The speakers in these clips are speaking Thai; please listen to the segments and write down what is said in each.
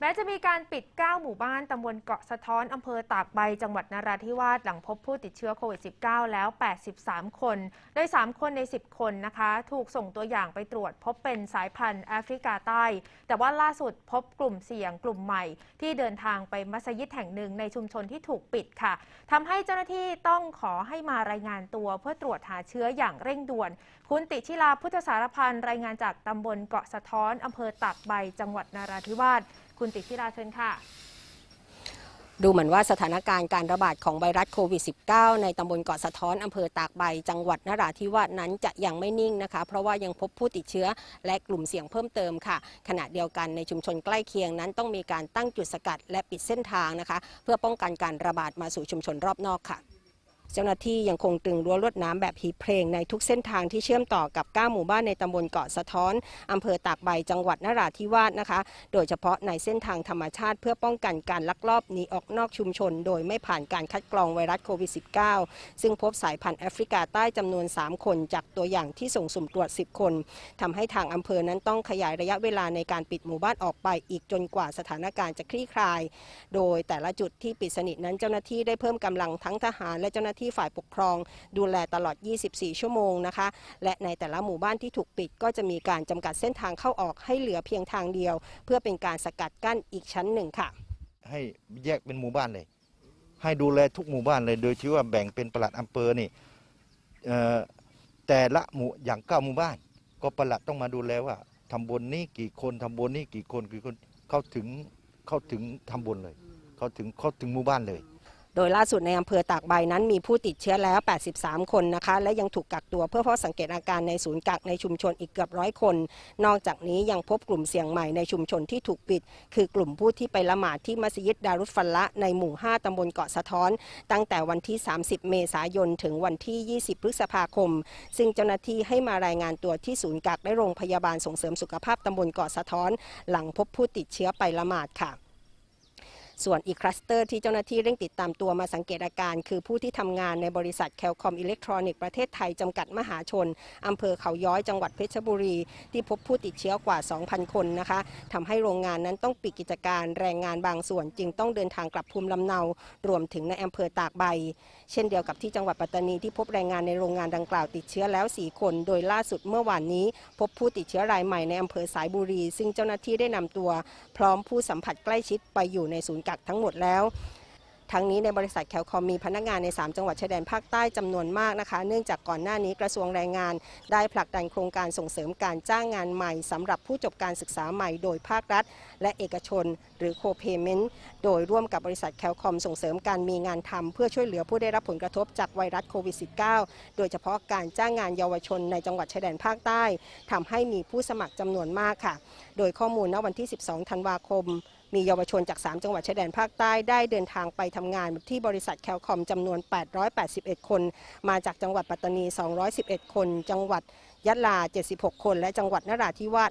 แม้จะมีการปิด 9 หมู่บ้านตำบลเกาะสะท้อนอำเภอตากใบ จังหวัดนราธิวาสหลังพบผู้ติดเชื้อโควิด -19 แล้ว 83 คน โดย 3 คนใน 10 คนนะคะ ถูกส่งตัวอย่างไปตรวจพบเป็นสายพันธุ์แอฟริกาใต้ แต่ว่าล่าสุดพบกลุ่มเสี่ยงกลุ่มใหม่ ที่เดินทางไปมัสยิดแห่งหนึ่งในชุมชนที่ถูกปิดค่ะทำให้เจ้าหน้าที่ต้องขอให้มารายงานตัวเพื่อตรวจหาเชื้ออย่างเร่งด่วน คุณติชิลาพุทธสารพันรายงานจากตำบลเกาะสะท้อนอำเภอตากใบ จังหวัดนาราธิวาส คุณติชิลาเชิญค่ะดูเหมือนว่าสถานการณ์การระบาดของไวรัสโควิด -19 ในตำบลเกาะสะท้อนอำเภอตากใบ จังหวัดนราธิวาสนั้นจะยังไม่นิ่งนะคะ เพราะว่ายังพบผู้ติดเชื้อและกลุ่มเสี่ยงเพิ่มเติมค่ะ ขณะเดียวกันในชุมชนใกล้เคียงนั้นต้องมีการตั้งจุดสกัดและปิดเส้นทางนะคะ เพื่อป้องกันการระบาดมาสู่ชุมชนรอบนอกค่ะ เจ้าหน้าที่ยังคงตึงรั้วลวดน้ำแบบหีบเพลงในทุกเส้นทางที่เชื่อมต่อกับ 9 หมู่บ้านในตำบลเกาะสะท้อนอำเภอตากใบจังหวัดนราธิวาสนะคะ โดยเฉพาะในเส้นทางธรรมชาติเพื่อป้องกันการลักลอบหนีออกนอกชุมชน โดยไม่ผ่านการคัดกรองไวรัสโควิด -19 ซึ่งพบสายพันธุ์แอฟริกาใต้จำนวน 3 คน จากตัวอย่างที่ส่งสุ่มตรวจ 10 คนทำให้ทางอำเภอนั้นต้องขยายระยะเวลาในการปิดหมู่บ้านออกไป อีกจนกว่าสถานการณ์จะคลี่คลาย โดยแต่ละจุดที่ปิดสนิทนั้นเจ้าหน้าที่ได้เพิ่มกำลังทั้งทหารและเจ้าหน้าที่ที่ฝ่ายปกครอง ดูแลตลอด 24 ชั่วโมงนะคะ และในแต่ละหมู่บ้านที่ถูกปิดก็จะมีการจำกัดเส้นทางเข้าออกให้เหลือเพียงทางเดียว เพื่อเป็นการสกัดกั้นอีกชั้นหนึ่งค่ะ ให้แยกเป็นหมู่บ้านเลย ให้ดูแลทุกหมู่บ้านเลย โดยที่ว่าแบ่งเป็นปลัดอำเภอนี่แต่ละหมู่อย่างเก้าหมู่บ้าน ก็ปลัดต้องมาดูแลว่าทำบนนี้กี่คนทำบนนี้กี่คนกี่คนเข้าถึงเข้าถึงทำบนเลย เข้าถึงเข้าถึงหมู่บ้านเลย โดยล่าสุดในอำเภอตากใบนั้นมีผู้ติดเชื้อแล้ว 83 คนนะคะ และยังถูกกักตัวเพื่อเฝ้าสังเกตอาการในศูนย์กักในชุมชนอีกเกือบร้อยคน นอกจากนี้ยังพบกลุ่มเสี่ยงใหม่ในชุมชนที่ถูกปิด คือกลุ่มผู้ที่ไปละหมาดที่มัสยิดดารุฟัลละในหมู่ 5 ตำบลเกาะสะท้อน ตั้งแต่วันที่ 30 เมษายน ถึงวันที่ 20 พฤษภาคม ซึ่งเจ้าหน้าที่ให้มารายงานตัวที่ศูนย์กักและโรงพยาบาลส่งเสริมสุขภาพตำบลเกาะสะท้อน หลังพบผู้ติดเชื้อไปละหมาดค่ะ ส่วนอีกคลัสเตอร์ที่เจ้าหน้าที่เร่งติดตามตัวมาสังเกตอาการ คือผู้ที่ทำงานในบริษัทแคลคอมอิเล็กทรอนิกส์ประเทศไทยจำกัดมหาชนอำเภอเขาย้อยจังหวัดเพชรบุรี ที่พบผู้ติดเชื้อกว่า 2,000 คนนะคะทำให้โรงงานนั้นต้องปิดกิจการแรงงานบางส่วนจึงต้องเดินทางกลับภูมิลำเนา รวมถึงในอำเภอตากใบ เช่นเดียวกับที่จังหวัดปัตตานีที่พบแรงงานในโรงงานดังกล่าวติดเชื้อแล้ว 4 คน โดยล่าสุดเมื่อวานนี้ พบผู้ติดเชื้อรายใหม่ในอำเภอสายบุรี ซึ่งเจ้าหน้าที่ได้นำตัว พร้อมผู้สัมผัสใกล้ชิดไปอยู่ในศูนย์กักทั้งหมดแล้วทั้งนี้ในบริษัทแคลคอมมีพนักงานใน 3 จังหวัดชายแดนภาคใต้จำนวนมากนะคะ เนื่องจากก่อนหน้านี้กระทรวงแรงงาน ได้ผลักดันโครงการส่งเสริมการจ้างงานใหม่สำหรับผู้จบการศึกษาใหม่โดยภาครัฐ และเอกชน หรือโคเพเมนต์โดยร่วมกับบริษัทแคลคอมส่งเสริมการมีงานทำเพื่อช่วยเหลือผู้ได้รับผลกระทบจากไวรัสโควิด -19 โดยเฉพาะการจ้างงานเยาวชนในจังหวัดชายแดนภาคใต้ทำให้มีผู้สมัครจำนวนมากค่ะ โดยข้อมูลณวันที่ 12 ธันวาคม มีเยาวชนจาก 3 จังหวัดชายแดนภาคใต้ได้เดินทางไปทำงานที่บริษัทแคลคอมจำนวน 881 คน มาจากจังหวัดปัตตานี 211 คน จังหวัดยะลา 76 คน และจังหวัดนราธิวาส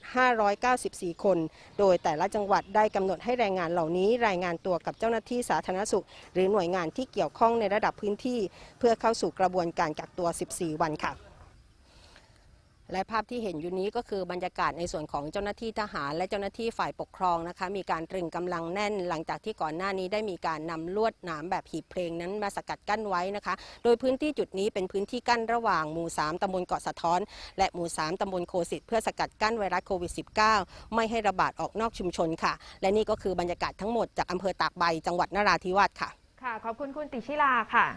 594 คน โดยแต่ละจังหวัดได้กำหนดให้แรงงานเหล่านี้ รายงานตัวกับเจ้าหน้าที่สาธารณสุข หรือหน่วยงานที่เกี่ยวข้องในระดับพื้นที่ เพื่อเข้าสู่กระบวนการกักตัว 14 วันค่ะ และภาพที่เห็นอยู่นี้ก็คือบรรยากาศในส่วนของเจ้าหน้าที่ทหาร และเจ้าหน้าที่ฝ่ายปกครองนะคะ มีการตรึงกำลังแน่น หลังจากที่ก่อนหน้านี้ได้มีการนำลวดหนามแบบหีบเพลงนั้นมาสกัดกั้นไว้นะคะ โดยพื้นที่จุดนี้เป็นพื้นที่กั้นระหว่างหมู่ 3ตำบลเกาะสะท้อน และหมู่ 3ตำบลโคสิตเพื่อสกัดกั้นไวรัสโควิด -19 ไม่ให้ระบาดออกนอกชุมชนค่ะ และนี่ก็คือบรรยากาศทั้งหมดจากอำเภอตากใบจังหวัดนราธิวาสค่ะค่ะขอบคุณคุณติชิลาค่ะ